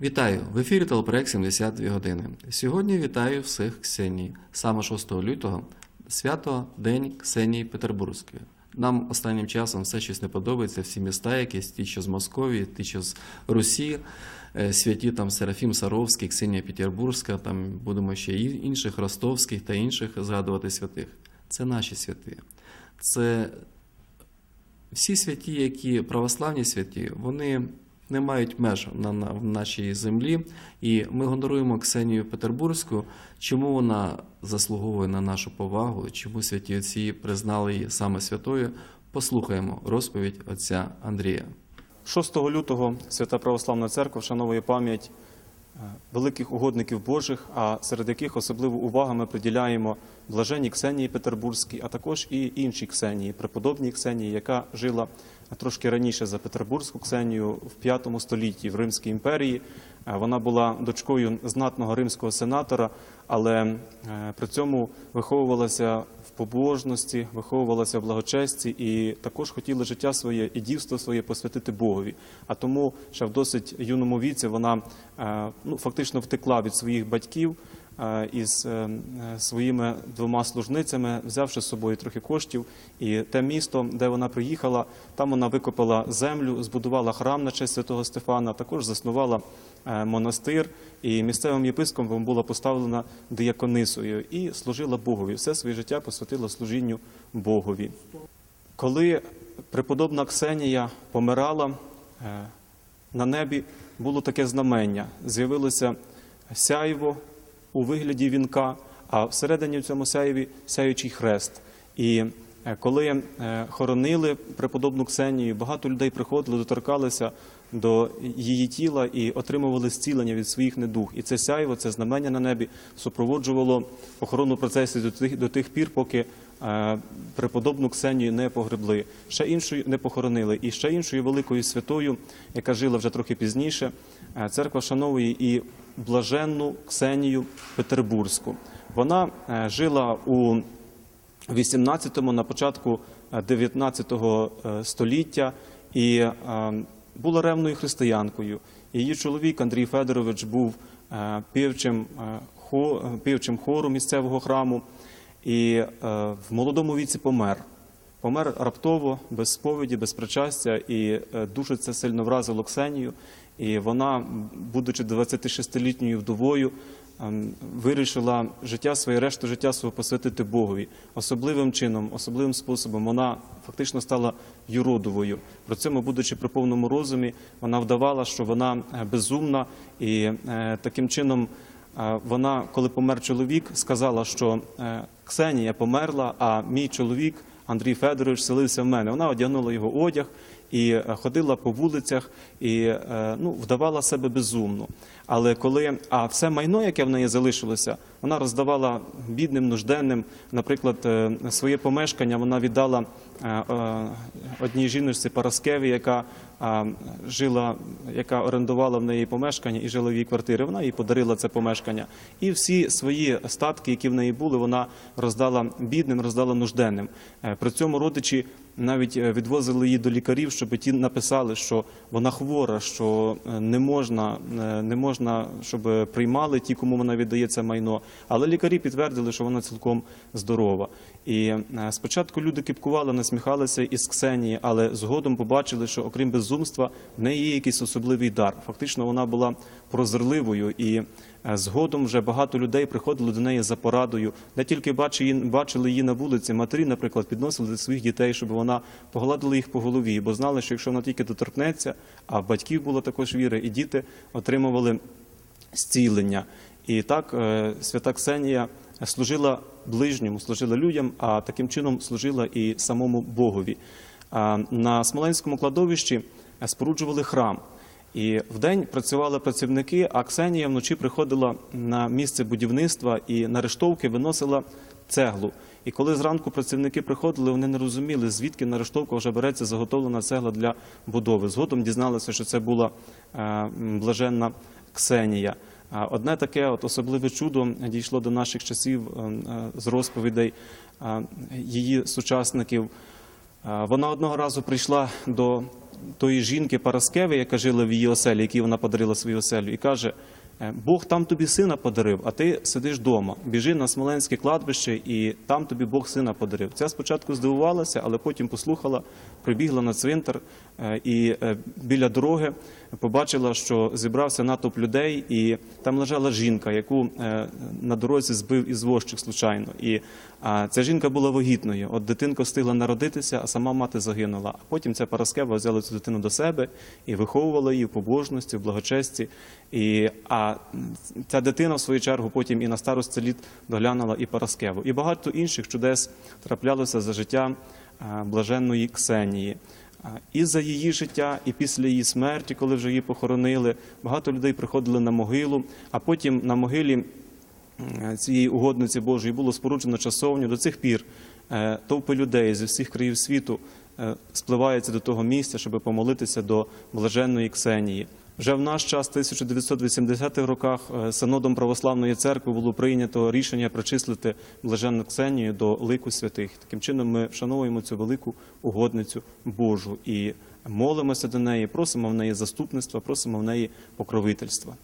Вітаю! В ефірі телепроект 72 години. Сьогодні вітаю всіх Ксеній. Саме 6 лютого свято День Ксенії Петербурзької. Нам останнім часом все щось не подобається. Всі міста, якісь ті, що з Московії, ті, що з Русі, е, святі там Серафім Саровський, Ксенія Петербурзька, там будемо ще і інших ростовських та інших згадувати святих. Це наші святі. Це всі святі, які православні святі, вони не мають меж на, на в нашій землі. І ми гоноруємо Ксенію Петербурзьку. Чому вона заслуговує на нашу повагу? Чому святі отці признали її саме святою? Послухаємо розповідь отця Андрія. 6 лютого Свята Православна Церква вшановує пам'ять е, великих угодників Божих, а серед яких особливу увагу ми приділяємо блаженній Ксенії Петербурзькій, а також і іншій Ксенії, преподобній Ксенії, яка жила трошки раніше за Петербурзьку Ксенію в V столітті в Римській імперії. Е, Вона була дочкою знатного римського сенатора, але е, при цьому виховувалася в побожності, виховувалася в благочесті і також хотіла життя своє і дівство своє посвятити Богові. А тому ще в досить юному віці вона е, ну, фактично втекла від своїх батьків із е, е, своїми двома служницями, взявши з собою трохи коштів. І те місто, де вона приїхала, там вона викопала землю, збудувала храм на честь святого Стефана, також заснувала е, монастир. І місцевим єпископом була поставлена дияконисою і служила Богові. Все своє життя посвятила служінню Богові. Коли преподобна Ксенія помирала, е, на небі було таке знамення. З'явилося сяйво у вигляді вінка, а всередині в цьому сяєві сяючий хрест. І е, коли е, хоронили преподобну Ксенію, багато людей приходили, доторкалися до її тіла і отримували зцілення від своїх недуг. І це сяйво, це знамення на небі супроводжувало похоронну процесію до тих, до тих пір, поки е, преподобну Ксенію не погребли, ще іншою не похоронили. І ще іншою великою святою, яка жила вже трохи пізніше, церква вшановує і блаженну Ксенію Петербурзьку. Вона е, жила у 18-му, на початку е, 19-го е, століття і е, була ревною християнкою. Її чоловік Андрій Федорович був е, півчим, е, е, півчим хору місцевого храму і е, в молодому віці помер. Помер раптово, без сповіді, без причастя, і е, дуже це сильно вразило Ксенію. І вона, будучи 26-літньою вдовою, ем, вирішила життя своє, решту життя свого посвятити Богові. Особливим чином, особливим способом вона фактично стала юродовою. При цьому, будучи при повному розумі, вона вдавала, що вона е, безумна, і е, таким чином вона, коли помер чоловік, сказала, що Ксенія померла, а мій чоловік Андрій Федорович селився в мене. Вона одягнула його одяг і е, ходила по вулицях і е, ну, вдавала себе безумно. Але коли а все майно, яке в неї залишилося, вона роздавала бідним, нужденним. Наприклад, е, своє помешкання вона віддала одній жіночці Параскеві, яка жила, яка орендувала в неї помешкання і її квартирі. Вона їй подарила це помешкання. І всі свої статки, які в неї були, вона роздала бідним, роздала нужденним. Е, При цьому родичі навіть е, відвозили її до лікарів, щоб ті написали, що вона хвора, що е, не можна, не можна, щоб приймали ті, кому вона віддає це майно. Але лікарі підтвердили, що вона цілком здорова. І е, спочатку люди кипкували, насміхалися із Ксенії, але згодом побачили, що окрім безумства, в неї є якийсь особливий дар. Фактично, вона була прозорливою і. е, Згодом вже багато людей приходили до неї за порадою. Не тільки бачили її, на вулиці, матері, наприклад, підносили до своїх дітей, щоб вона погладила їх по голові, бо знали, що якщо вона тільки доторкнеться, а в батьків було також віри, і діти отримували зцілення. І так е, свята Ксенія служила ближньому, служила людям, а таким чином служила і самому Богові. На Смоленському кладовищі споруджували храм. І вдень працювали працівники, а Ксенія вночі приходила на місце будівництва і на рештовки виносила цеглу. І коли зранку працівники приходили, вони не розуміли, звідки на рештовку вже береться заготовлена цегла для будови. Згодом дізналися, що це була е, блаженна Ксенія. Одне таке от особливе чудо дійшло до наших часів е, е, з розповідей е, її сучасників. Вона одного разу прийшла до тої жінки Параскеви, яка жила в її оселі, якій вона подарила свою оселю, і каже: «Е, Бог там тобі сина подарив, а ти сидиш вдома. Біжи на Смоленське кладбище, і там тобі Бог сина подарив. Ця спочатку здивувалася, але потім послухала, прибігла на цвинтар і біля дороги побачила, що зібрався натовп людей, і там лежала жінка, яку е, на дорозі збив ізвозчик случайно. І ця жінка була вагітною. От дитинка встигла народитися, а сама мати загинула. А потім ця Параскева взяла цю дитину до себе і виховувала її в побожності, в благочесті. І, а ця дитина, в свою чергу, потім і на старості літ доглянула і Параскеву. І багато інших чудес траплялося за життя а, блаженної Ксенії. І за її життя, і після її смерті, коли вже її похоронили, багато людей приходили на могилу, а потім на могилі цієї угодниці Божої було споруджено часовню. До цих пір е, товпи людей зі всіх країв світу е, спливаються до того місця, щоб помолитися до блаженної Ксенії. Вже в наш час, в 1980-х роках, е, синодом православної церкви було прийнято рішення причислити блаженну Ксенію до лику святих. Таким чином, ми вшановуємо цю велику угодницю Божу і молимося до неї, просимо в неї заступництва, просимо в неї покровительства.